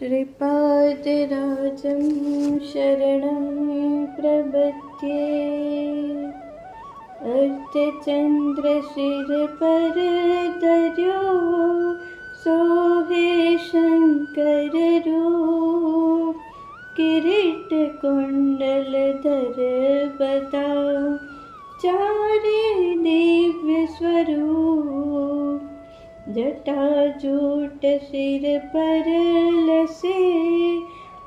श्रीपादराजं शरणं प्रपद्ये अर्धचन्द्रशिरपरदर्यो सोहे शङ्कररो किरीटकुण्डलधर बता चारे दिव्यस्वरूप जटा झूट सिर पर लसे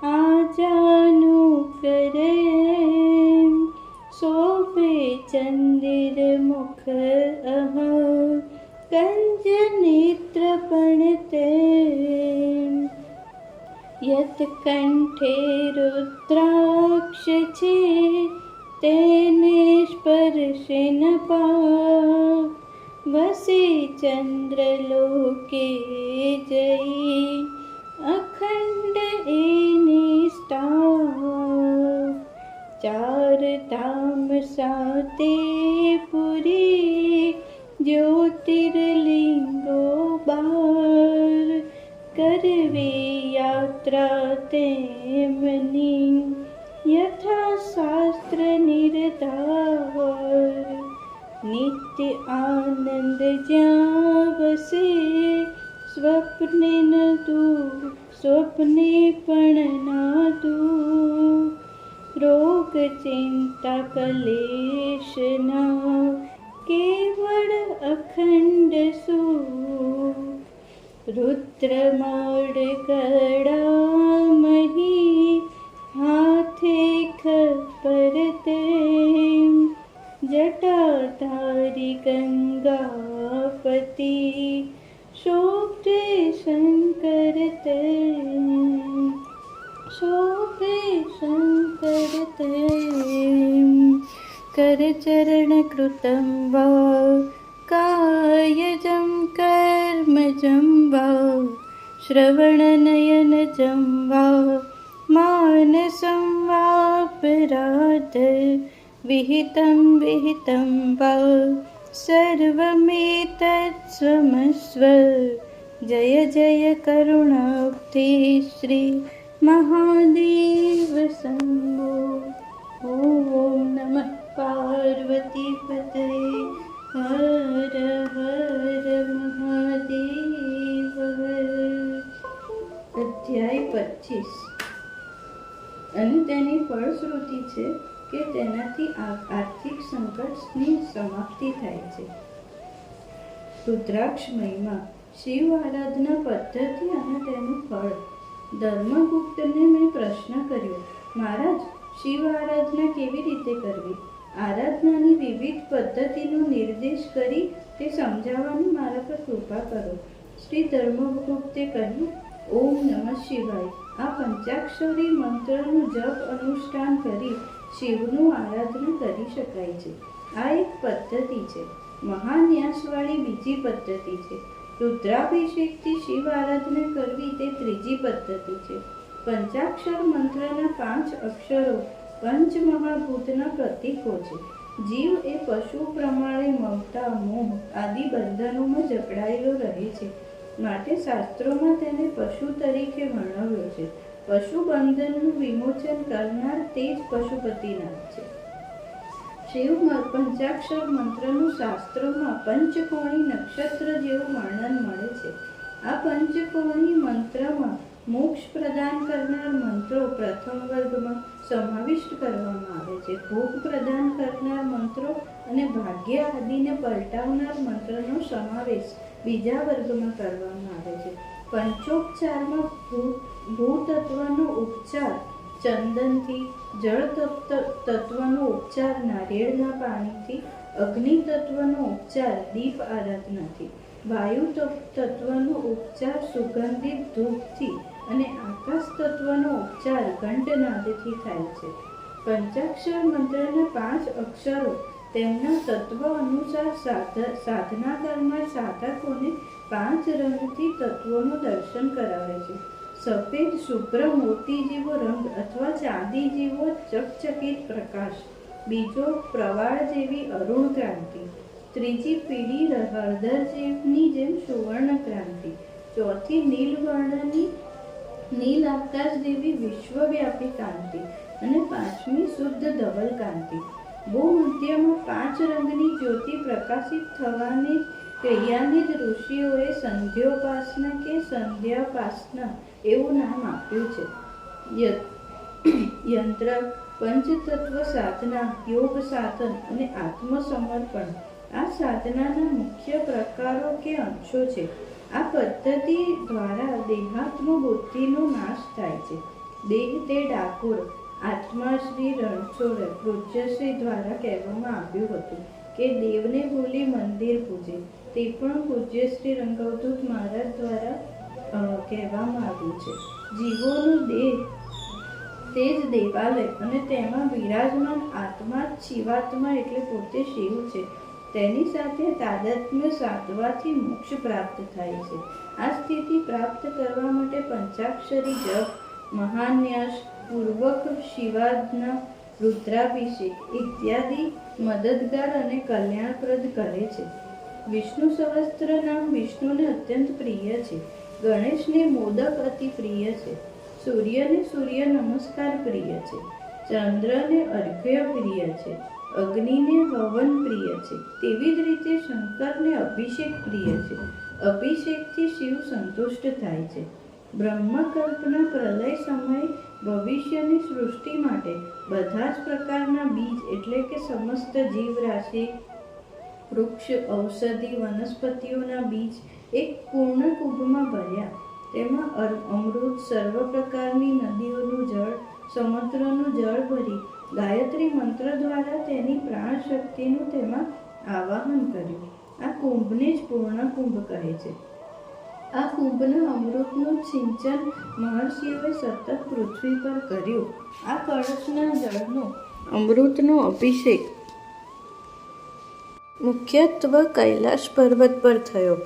आ जानू करे। पडल शोभे चन्द्रमुखः कञ्जनेत्रपण यत् कण्ठे रुद्राक्षे ते पा। વસે ચંદ્રલોકે જઈ અખંડ એ નિષ્ઠા ચાર ધામ સાતે પુરી જ્યોતિર્લિંગો બાર કરવી યાત્રા તેમની યથા શાસ્ત્ર નિરધાર નિત્ય આનંદ જ્યાં વસે સ્વપ્ને ન તું સ્વપ્ને પણ ના તું રોગ ચિંતા કલેશ ના કેવળ અખંડ સુ રુદ્રમાળ કડામહી હાથે તંભ કાયજમ કર્મજમ ભાવ શ્રવણનયન જંભા માનસં વાપરાધ વિહિતમ વિહિતમ ભાવ સર્વમેતત્સ્વમસ્વ જય જય કરુણાબ્ધિ શ્રી મહાદેવ શંભો ઓમ નમઃ પાર્વતી પતે, હર હર મહાદેવ. અધ્યાય પચીસ. અને તેની ફળશ્રુતિ છે કે તેનાથી આર્થિક સંકટની સમાપ્તિ થાય છે. રુદ્રાક્ષ મહિમા શિવ આરાધના પદ્ધતિ અને તેનું ફળ. ધર્મગુપ્તને મેં પ્રશ્ન કર્યો, મહારાજ, શિવ આરાધના કેવી રીતે કરવી? આરાધનાની વિવિધ પદ્ધતિનો નિર્દેશ કરી તે સમજાવવાની મારા પર કૃપા કરો. શ્રી ધર્મગુપ્તે કહ્યું, ઓમ નમઃ શિવાય. આ પંચાક્ષરી મંત્રનું જપ અનુષ્ઠાન કરી શિવનું આરાધના કરી શકાય છે. આ એક પદ્ધતિ છે. મહાન્યાસવાળી બીજી પદ્ધતિ છે. રુદ્રાભિષેકથી શિવ આરાધના કરવી તે ત્રીજી પદ્ધતિ છે. પંચાક્ષર મંત્રના પાંચ અક્ષરો પંચ મહાભૂતના પ્રતીકો છે. જીવ એ પશુ પ્રમાણે મમતા, મોહ આદિ બંધનોમાં જકડાયેલો રહે છે. માટે શાસ્ત્રોમાં તેને પશુ તરીકે વર્ણવ્યો છે. પશુ બંધનનું વિમોચન કરનાર તે જ પશુપતિનાથ છે. શિવ પંચાક્ષર મંત્રનું શાસ્ત્રોમાં પંચકોણી નક્ષત્ર જેવું વર્ણન મળે છે. આ પંચકોણી મંત્રમાં મોક્ષ પ્રદાન કરનાર મંત્રો પ્રથમ વર્ગમાં સમાવિષ્ટ કરવામાં આવે છે. ભોગ પ્રદાન કરનાર મંત્રો અને ભાગ્ય આદિને પલટાવનાર મંત્રનો સમાવેશ બીજા વર્ગમાં કરવામાં આવે છે. પંચોપચારમાં ભૂતત્વનો ઉપચાર, ચંદનથી જળ તત્વનો ઉપચાર, નારિયેળના પાણીથી અગ્નિ તત્વનો ઉપચાર, દીપ આરાધનાથી. વાયુ તત્વનો ઉપચાર સુગંધિત ધૂપથી અને આકાશ તત્વનો ઉપચાર ઘંટનાદથી થાય છે. પંચાક્ષર મંત્રના પાંચ અક્ષરો તેમના તત્વ અનુસાર સાધ- સાધના કરનાર સાધકોને પાંચ રંગથી તત્વોનું દર્શન કરાવે છે. સફેદ શુભ્ર મોતી જેવો રંગ અથવા ચાંદી જેવો ચકચકિત પ્રકાશ. બીજો પ્રવાળ જેવી અરુણ ક્રાંતિ. ત્રીજી પીળી હળદર જેવની જેમ સુવર્ણ ક્રાંતિ. ચોથી નીલ વર્ણની નીલ આકાશ દેવી વિશ્વવ્યાપી કાંતિ અને પાંચમી શુદ્ધ ધવલ કાંતિ. ભૂમધ્યમાં પાંચ રંગની જ્યોતિ પ્રકાશિત થવાની ક્રિયાને જ ઋષિઓએ સંધ્યોપાસના કે સંધ્યાપાસના એવું નામ આપ્યું છે. યંત્ર, પંચતત્વ સાધના, યોગ સાધન અને આત્મસમર્પણ આ સાધનાના મુખ્ય પ્રકારો કે અંશો છે. આ પદ્ધતિ દ્વારા દેહાત્મ બુદ્ધિનો નાશ થાય છે. દેહ તે ડાકોર, આત્મા શ્રી રણછોડ, પૂજ્યશ્રી દ્વારા કહેવામાં આવ્યું હતું કે દેવને ભૂલી મંદિર પૂજે. તે પણ પૂજ્યશ્રી રંગવદૂત મહારાજ દ્વારા કહેવામાં આવ્યું છે. જીવોનું દેહ તે જ દેવાલય અને તેમાં બિરાજમાન આત્મા શિવાત્મા એટલે પોતે શિવ છે. તેની સાથે તાદત્મ્ય સાધવાથી મોક્ષ પ્રાપ્ત થાય છે. આ સ્થિતિ પ્રાપ્ત કરવા માટે પંચાક્ષરી જપ મહાન્યાસ પૂર્વક શિવાદના રુદ્રાભિષેક ઇત્યાદિ મદદગાર અને કલ્યાણપ્રદ કરે છે. વિષ્ણુ સહસ્ત્ર નામ વિષ્ણુને અત્યંત પ્રિય છે. ગણેશને મોદક અતિ પ્રિય છે. સૂર્યને સૂર્ય નમસ્કાર પ્રિય છે. ચંદ્રને અર્ઘ્ય પ્રિય છે. અગ્નિને હવન પ્રિય છે. તેવી જ રીતે શંકરને અભિષેક પ્રિય છે. અભિષેકથી શિવ સંતુષ્ટ થાય છે. બ્રહ્મકલ્પના પ્રલય સમયે ભવિષ્યની સૃષ્ટિ માટે બધા જ પ્રકારના બીજ એટલે કે સમસ્ત જીવરાશિ, વૃક્ષ, ઔષધિ, વનસ્પતિઓના બીજ એક પૂર્ણ કુંભમાં ભર્યા. તેમાં અમૃત સર્વ પ્રકારની નદીઓનું જળ, સમુદ્રનું જળ ભરી ગાયત્રી મંત્ર દ્વારા તેની પ્રાણ શક્તિનું તેમાં આવાહન કર્યું. આ કુંભને જ પૂર્ણ કુંભ કહે છે. આ કુંભના અમૃતનું સિંચન મહર્ષિઓએ સતત પૃથ્વી પર કર્યું. આ કળશના જળનો અમૃતનો અભિષેક મુખ્યત્વે કૈલાશ પર્વત પર થયો.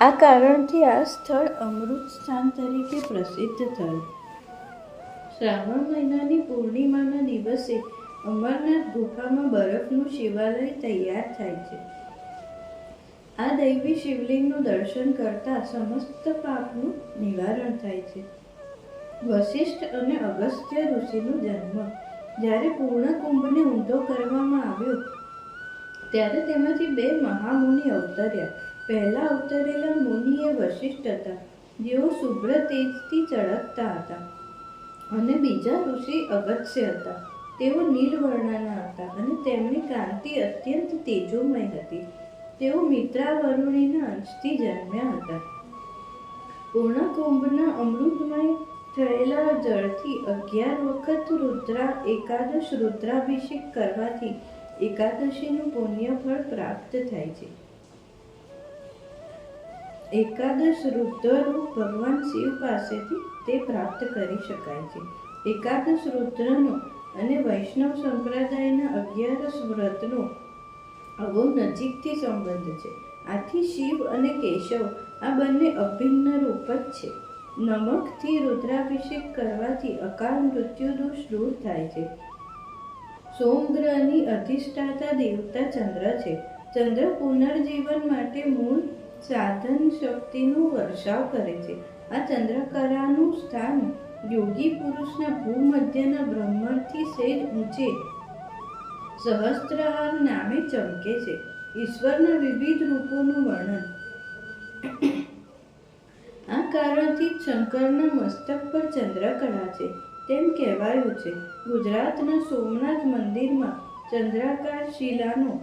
આ કારણથી આ સ્થળ અમૃત સ્થાન તરીકે પ્રસિદ્ધ થયું. શ્રાવણ મહિનાની પૂર્ણિમાના દિવસે અમરનાથ ગુફામાં બરફનું શિવાલય તૈયાર થાય છે. આ દૈવી શિવલિંગનું દર્શન કરતા સમસ્ત પાપનું નિવારણ થાય છે. વશિષ્ઠ અને અગસ્ત્ય ઋષિનો જન્મ. જ્યારે પૂર્ણ કુંભને ઊંધો કરવામાં આવ્યો, ત્યારે તેમાંથી બે મહામુનિ અવતર્યા. પહેલા અવતરેલા મુનિ એ વશિષ્ઠ હતા. જેઓ શુભ્ર તેજથી ચળકતા હતા. અને બીજા ઋષિ અગત્ય હતા. તેઓ નીલવર્ણના હતા અને તેમની કાંતિ અત્યંત તેજોમય હતી. તેઓ મિત્રાવરુણીના અંશથી જન્મ્યા હતા. પૂર્ણકુંભના અમૃતમય થયેલા જળથી અગિયાર વખત રુદ્રા એકાદશ રુદ્રાભિષેક કરવાથી એકાદશીનું પુણ્યફળ પ્રાપ્ત થાય છે. એકાદશ રુદ્રરૂપ ભગવાન શિવ પાસેથી તે પ્રાપ્ત કરી શકાય છે. એકાદશ રુદ્રનો અને વૈષ્ણવ સંપ્રદાયના અગિયારસ વ્રતનો આવો નજીકથી સંબંધ છે. આથી શિવ અને કેશવ આ બંને અભિન્ન રૂપ જ છે. નમકથી રુદ્રાભિષેક કરવાથી અકાળ મૃત્યુ દોષ દૂર થાય છે. સોમગ્રહની અધિષ્ઠાતા દેવતા ચંદ્ર છે. ચંદ્ર પુનર્જીવન માટે મૂળ સાધન શક્તિનું વર્ષાવ કરે છે. આ ચંદ્રકરાનું સ્થાન યોગી પુરુષના ભૂમધ્યના બ્રહ્માંડથી સેજ ઊંચે સહસ્ત્રહાર નામે ચમકે છે. ઈશ્વરના વિવિધ રૂપોનું વર્ણન. આ કારણથી શંકરના મસ્તક પર ચંદ્રકળા છે. તેમ કહેવાયું છે. ગુજરાતના સોમનાથ મંદિરમાં ચંદ્રાકાર શિલાનો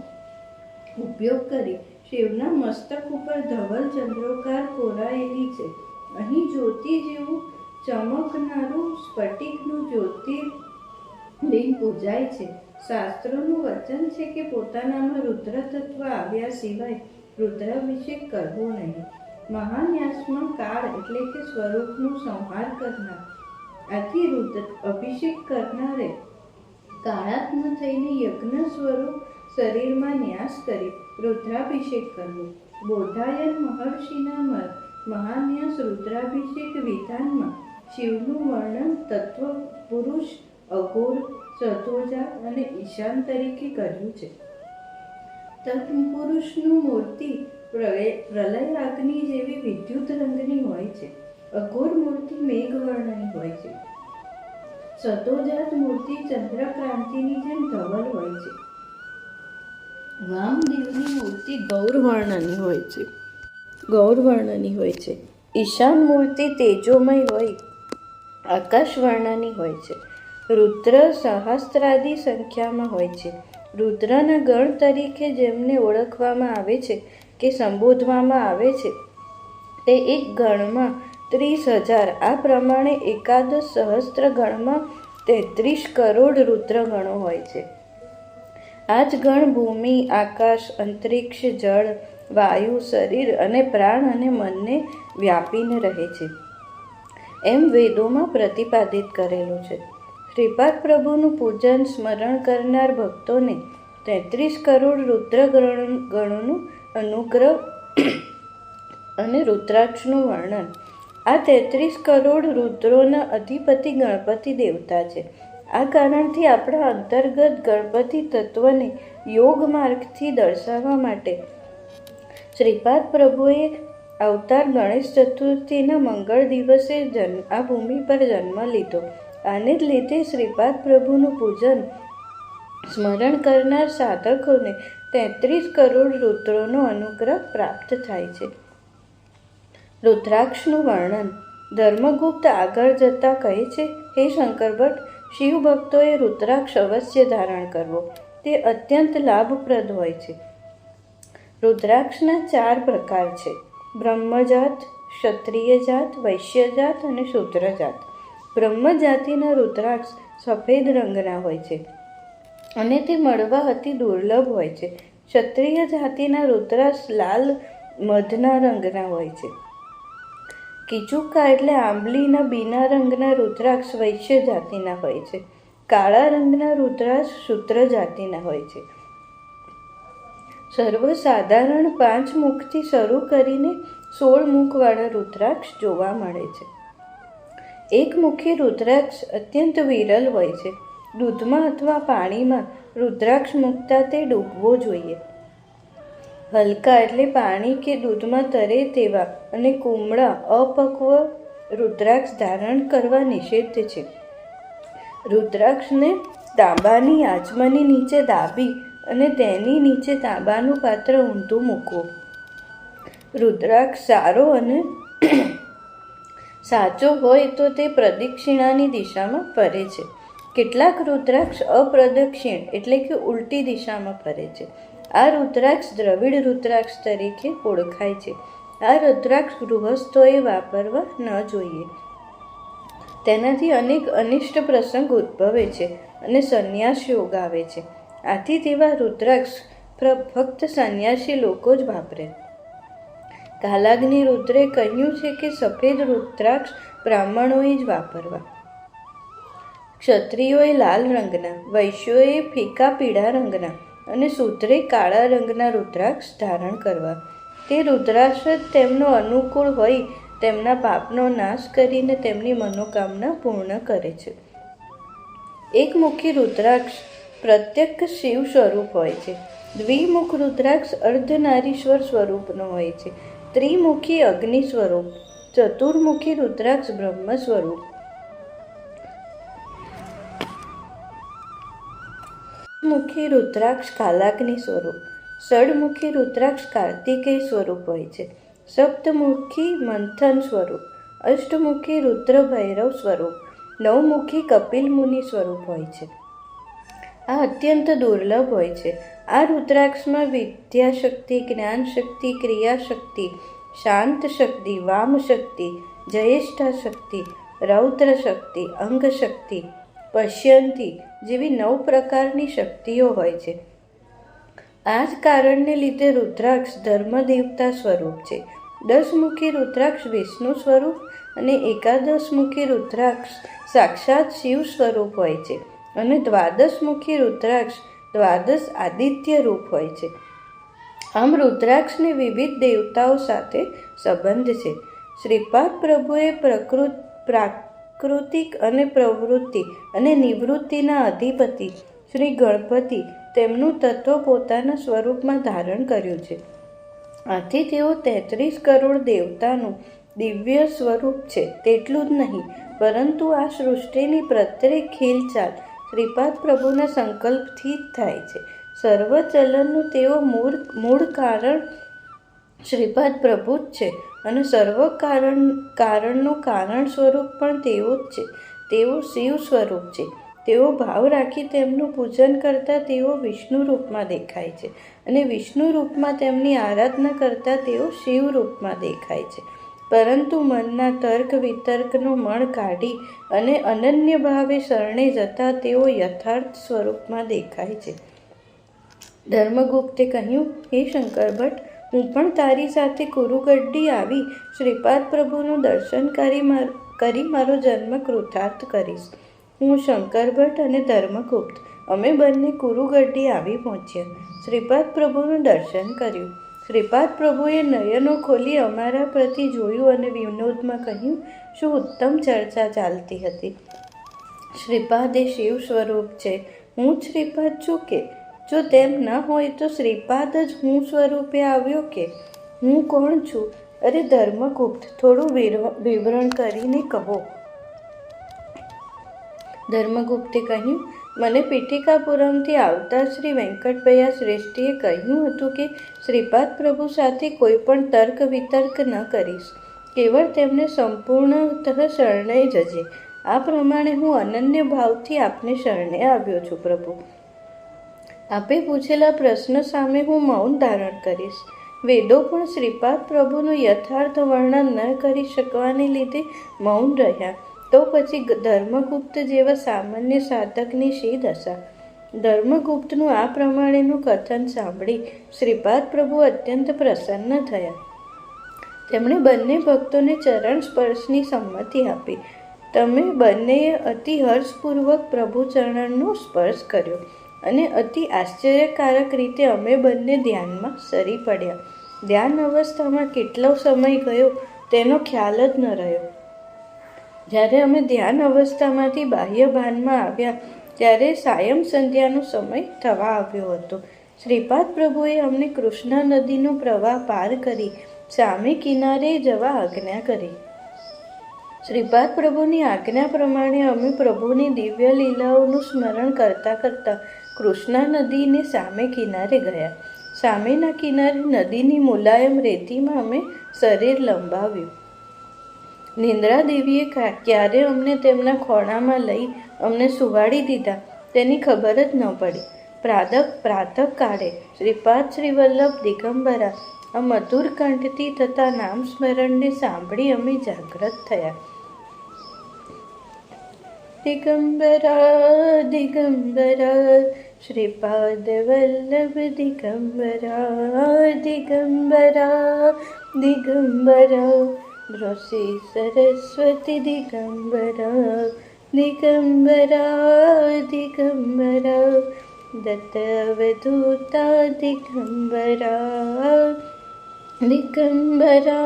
ઉપયોગ કરી શિવના મસ્તક ઉપર ધવલ ચંદ્રોકાર કોરાયેલી છે. અહીં જ્યોતિ જેવું ચમકનારું સ્ફટિકનું જ્યોતિર્લિંગ પૂજાય છે. શાસ્ત્રોનું વચન છે કે પોતાનામાં રુદ્ર તત્વ આવ્યા સિવાય રુદ્રાભિષેક કરવો નહીં. મહાન્યાસમાં કાળ એટલે કે સ્વરૂપનું સંહાર કરનાર. આથી રુદ્ર અભિષેક કરનારે કાળાત્મ થઈને યજ્ઞ સ્વરૂપ શરીરમાં ન્યાસ કરી રુદ્રાભિષેક કરવો. બોધાયન મહર્ષિના મ- મહાન્યાસ રુદ્રાભિષેક વિધાનમાં શિવનું વર્ણન તત્વ, પુરુષ, અઘોર ચતુર્જા અને ઈશાન તરીકે કર્યું છે. તત્પુરુષનું મૂર્તિ પ્રલય અગ્નિ જેવી વિદ્યુત રંગની હોય છે. અઘોર મૂર્તિ મેઘવર્ણની હોય છે. સતોજાત મૂર્તિ ચંદ્રક્રાંતિની જેમ ધવલ હોય છે. વામદેવની મૂર્તિ ગૌરવર્ણની હોય છે. ગૌરવર્ણની હોય છે. ઈશાન મૂર્તિ તેજોમય હોય, આકાશવર્ણની હોય છે. રુદ્ર સહસ્ત્રાદી સંખ્યામાં હોય છે. રુદ્રના ગણ તરીકે જેમને ઓળખવામાં આવે છે કે સંબોધવામાં આવે છે, તે એક ગણમાં ત્રીસ હજાર. આ પ્રમાણે એકાદશ સહસ્ત્ર ગણમાં તેત્રીસ કરોડ રુદ્ર ગણો હોય છે. આ જ ગણ ભૂમિ, આકાશ, અંતરિક્ષ, જળ વાયુ, શરીર અને પ્રાણ અને મનને વ્યાપીને રહે છે. એમ વેદોમાં પ્રતિપાદિત કરેલું છે. શ્રીપાદ પ્રભુનું પૂજન સ્મરણ કરનાર ભક્તોને તેત્રીસ કરોડ રુદ્ર ગણ, ગણોનું અનુગ્રહ અને રુદ્રાક્ષનું વર્ણન. આ તેત્રીસ કરોડ રુદ્રોના અધિપતિ ગણપતિ દેવતા છે. આ કારણથી આપણા અંતર્ગત ગણપતિ તત્વને યોગ માર્ગથી દર્શાવવા માટે શ્રીપાદ પ્રભુએ અવતાર ગણેશ ચતુર્થીના મંગળ દિવસે જન્મ, આ ભૂમિ પર જન્મ લીધો. આને જ લીધે શ્રીપાદ પ્રભુનું પૂજન સ્મરણ કરનાર સાધકોને તેત્રીસ કરોડ રુદ્રોનો અનુગ્રહ પ્રાપ્ત થાય છે. રુદ્રાક્ષનું વર્ણન ધર્મગુપ્ત આગળ જતા કહે છે, હે શંકર ભટ્ટ શિવ ભક્તોએ રુદ્રાક્ષ અવશ્ય ધારણ કરવો. તે અત્યંત લાભપ્રદ હોય છે. રુદ્રાક્ષના ચાર પ્રકાર છે. બ્રહ્મજાત ક્ષત્રિય જાત વૈશ્યજાત અને શૂદ્રજાત. બ્રહ્મજાતિના રુદ્રાક્ષ સફેદ રંગના હોય છે અને તે મળવા અતિ દુર્લભ હોય છે. ક્ષત્રિય જાતિના રુદ્રાક્ષ લાલ, મધના રંગના હોય છે. કિચુકા એટલે આંબલીના બીના રંગના રુદ્રાક્ષ વૈશ્ય જાતિના હોય છે. કાળા રંગના રુદ્રાક્ષ શૂદ્ર જાતિના હોય છે. સર્વસાધારણ પાંચ મુખથી શરૂ કરીને સોળ મુખવાળા રુદ્રાક્ષ જોવા મળે છે. એક મુખી રુદ્રાક્ષ અત્યંત વિરલ હોય છે. દૂધમાં અથવા પાણીમાં રુદ્રાક્ષ મૂકતા તે ડૂબવો જોઈએ. હલકા એટલે પાણી કે દૂધમાં તરે તેવા અને કુમળા, અપક્વ રુદ્રાક્ષ ધારણ કરવા નિષેધ છે. રુદ્રાક્ષને તાંબાની આચમની નીચે દાબી અને તેની નીચે તાંબાનું પાત્ર ઊંધું મૂકો રુદ્રાક્ષ સારો અને સાચો હોય તો તે પ્રદક્ષિણાની દિશામાં ફરે છે. કેટલાક રુદ્રાક્ષ અપ્રદક્ષિણ એટલે કે ઉલટી દિશામાં ફરે છે. આ રુદ્રાક્ષ દ્રવિડ રુદ્રાક્ષ તરીકે ઓળખાય છે. આ રુદ્રાક્ષ ગૃહસ્થોએ વાપરવા ન જોઈએ. તેનાથી અનેક અનિષ્ટ પ્રસંગ ઉદ્ભવે છે અને સંન્યાસ યોગ આવે છે. આથી તેવા રુદ્રાક્ષ ફક્ત સંન્યાસી લોકો જ વાપરે. કાલાગ્નિ રુદ્રે કહ્યું છે કે સફેદ રુદ્રાક્ષ બ્રાહ્મણોએ જ વાપરવા. ક્ષત્રિયોએ લાલ રંગના, વૈશ્યોએ ફીકા પીળા રંગના અને સૂત્રે કાળા રંગના રુદ્રાક્ષ ધારણ કરવા. તે રુદ્રાક્ષ તેમનો અનુકૂળ હોય, તેમના પાપનો નાશ કરીને તેમની મનોકામના પૂર્ણ કરે છે. એક મુખી રુદ્રાક્ષ પ્રત્યક્ષ શિવ સ્વરૂપ હોય છે. દ્વિમુખ રુદ્રાક્ષ અર્ધનારીશ્વર સ્વરૂપનો હોય છે. ત્રિમુખી અગ્નિ સ્વરૂપ. ચતુર્મુખી રુદ્રાક્ષ બ્રહ્મ સ્વરૂપ. મુખી રુદ્રાક્ષ કાલાગ્નિ સ્વરૂપ. ષડમુખી રુદ્રાક્ષ કાર્તિકેય સ્વરૂપ હોય છે. સપ્તમુખી મંથન સ્વરૂપ. અષ્ટમુખી રુદ્ર ભૈરવ સ્વરૂપ. નવમુખી કપિલ મુનિ સ્વરૂપ હોય છે. આ અત્યંત દુર્લભ હોય છે. આ રુદ્રાક્ષમાં વિદ્યાશક્તિ જ્ઞાન શક્તિ ક્રિયાશક્તિ શાંત શક્તિ વામ શક્તિ જયેષ્ઠા શક્તિ રૌદ્ર શક્તિ અંગ શક્તિ પશ્યંતી જેવી નવ પ્રકારની શક્તિઓ હોય છે. આ જ કારણને લીધે રુદ્રાક્ષ ધર્મદેવતા સ્વરૂપ છે. દસમુખી રુદ્રાક્ષ વિષ્ણુ સ્વરૂપ અને એકાદશમુખી રુદ્રાક્ષ સાક્ષાત શિવ સ્વરૂપ હોય છે. અને દ્વાદશમુખી રુદ્રાક્ષ દ્વાદશ આદિત્ય રૂપ હોય છે. આમ રુદ્રાક્ષને વિવિધ દેવતાઓ સાથે સંબંધ છે. શ્રીપાદ પ્રભુએ પ્રકૃત, પ્રાકૃતિક અને પ્રવૃત્તિ અને નિવૃત્તિના અધિપતિ શ્રી ગણપતિ તેમનું તત્વ પોતાના સ્વરૂપમાં ધારણ કર્યું છે. આથી તેઓ તેત્રીસ કરોડ દેવતાનું દિવ્ય સ્વરૂપ છે, તેટલું જ નહીં, પરંતુ આ સૃષ્ટિની પ્રત્યેક ખીલચાલ શ્રીપાદ પ્રભુના સંકલ્પથી જ થાય છે. સર્વ ચલનનું તેઓ મૂળ મૂળ કારણ શ્રીપાદ પ્રભુ જ છે અને સર્વ કારણ, કારણનું કારણ સ્વરૂપ પણ તેઓ જ છે. તેઓ શિવ સ્વરૂપ છે. તેઓ ભાવ રાખી તેમનું પૂજન કરતાં તેઓ વિષ્ણુ રૂપમાં દેખાય છે અને વિષ્ણુ રૂપમાં તેમની આરાધના કરતાં તેઓ શિવ રૂપમાં દેખાય છે. પરંતુ મનના તર્ક વિતર્કનો મણ કાઢી અને અનન્ય ભાવે શરણે જતા તેઓ યથાર્થ સ્વરૂપમાં દેખાય છે. ધર્મગુપ્તે કહ્યું, હે શંકર ભટ્ટ, હું પણ તારી સાથે કુરુગડ્ડી આવી શ્રીપાદ પ્રભુનું દર્શન કરી કરી મારો જન્મ કૃતાર્થ કરીશ. હું શંકર ભટ્ટ અને ધર્મગુપ્ત, અમે બંને કુરુગડ્ડી આવી પહોંચ્યા. શ્રીપાદ પ્રભુનું દર્શન કર્યું. શ્રીપાદ પ્રભુએ નયનો ખોલી અમારા પ્રતિ જોયું અને વિનોદમાં કહ્યું, શું ઉત્તમ ચર્ચા ચાલતી હતી? શ્રીપાદ એ શિવ સ્વરૂપ છે. હું શ્રીપાદ છું કે? જો તેમ ન હોય તો શ્રીપાદ જ હું સ્વરૂપે આવ્યો કે? હું કોણ છું? અરે ધર્મગુપ્ત, થોડું વિર- વિવરણ કરીને કહો. ધર્મગુપ્તે કહ્યું મને પીઠિકાપુરમથી આવતા શ્રી વેંકટભૈયા શ્રેષ્ઠીએ કહ્યું હતું કે, શ્રીપાદ પ્રભુ સાથે કોઈ પણ તર્ક વિતર્ક ન કરીશ. કેવળ તેમને સંપૂર્ણતઃ શરણે જજે આ પ્રમાણે હું અનન્ય ભાવથી આપને શરણે આવ્યો છું, પ્રભુ. આપે પૂછેલા પ્રશ્ન સામે હું મૌન ધારણ કરીશ. વેદો પણ શ્રીપાદ પ્રભુનું યથાર્થ વર્ણન ન કરી શકવાને લીધે મૌન રહ્યા. તો પછી ધર્મગુપ્ત જેવા સામાન્ય સાધકની શી દશા? ધર્મગુપ્તનું આ પ્રમાણેનું કથન સાંભળી શ્રીપાદ પ્રભુ અત્યંત પ્રસન્ન થયા. તેમણે બંને ભક્તોને ચરણ સ્પર્શની સંમતિ આપી. તમે બંનેએ અતિ હર્ષપૂર્વક પ્રભુ ચરણનો સ્પર્શ કર્યો અને અતિ આશ્ચર્યકારક રીતે અમે બંને ધ્યાનમાં સરી પડ્યા. ધ્યાન અવસ્થામાં કેટલો સમય ગયો તેનો ખ્યાલ જ ન રહ્યો. જ્યારે અમે ધ્યાન અવસ્થામાંથી બાહ્ય ભાનમાં આવ્યા, ત્યારે સાયમ સંધ્યાનો સમય થવા આવ્યો હતો. શ્રીપાદ પ્રભુએ અમને કૃષ્ણા નદીનો પ્રવાહ પાર કરી સામે કિનારે જવા આજ્ઞા કરી. શ્રીપાદ પ્રભુની આજ્ઞા પ્રમાણે અમે પ્રભુની દિવ્ય લીલાઓનું સ્મરણ કરતાં કરતાં કૃષ્ણા નદીને સામે કિનારે ગયા. સામેના કિનારે નદીની મુલાયમ રેતીમાં અમે શરીર લંબાવ્યું. નિંદ્રા ક્યારે અમને તેમના ખોળામાં લઈ અમને સુવાડી દીધા તેની ખબર જ ન પડી. પ્રાતઃ, પ્રાતઃકાળે શ્રીપાદ શ્રીવલ્લભ દિગંબરા આ મધુર કંઠથી થતા નામ સ્મરણને સાંભળી અમે જાગ્રત થયા. દિગંબરા દિગંબરા, શ્રીપાદ વલ્લભ દિગંબરા દિગંબરા દિગંબરા नृसि सरस्वती दिगम्बरा दिगम्बरा दिगम्बरा। दत्तवधूता दिगम्बरा दिगम्बरा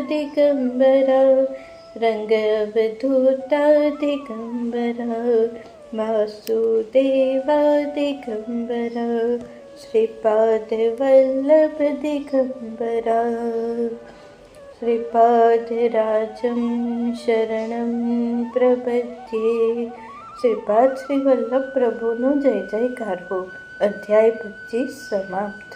दिगम्बरा। रङ्गवधूता दिगम्बरा वासुदेवा दिगम्बरा। श्रीपादवल्लभ दिगम्बरा। શ્રીપાદરાજમ શરણમ પ્રપદ્યે શ્રીપાદ શ્રી વલ્લભ પ્રભુનો જય જયકાર હો અધ્યાય પચીસ સમાપ્ત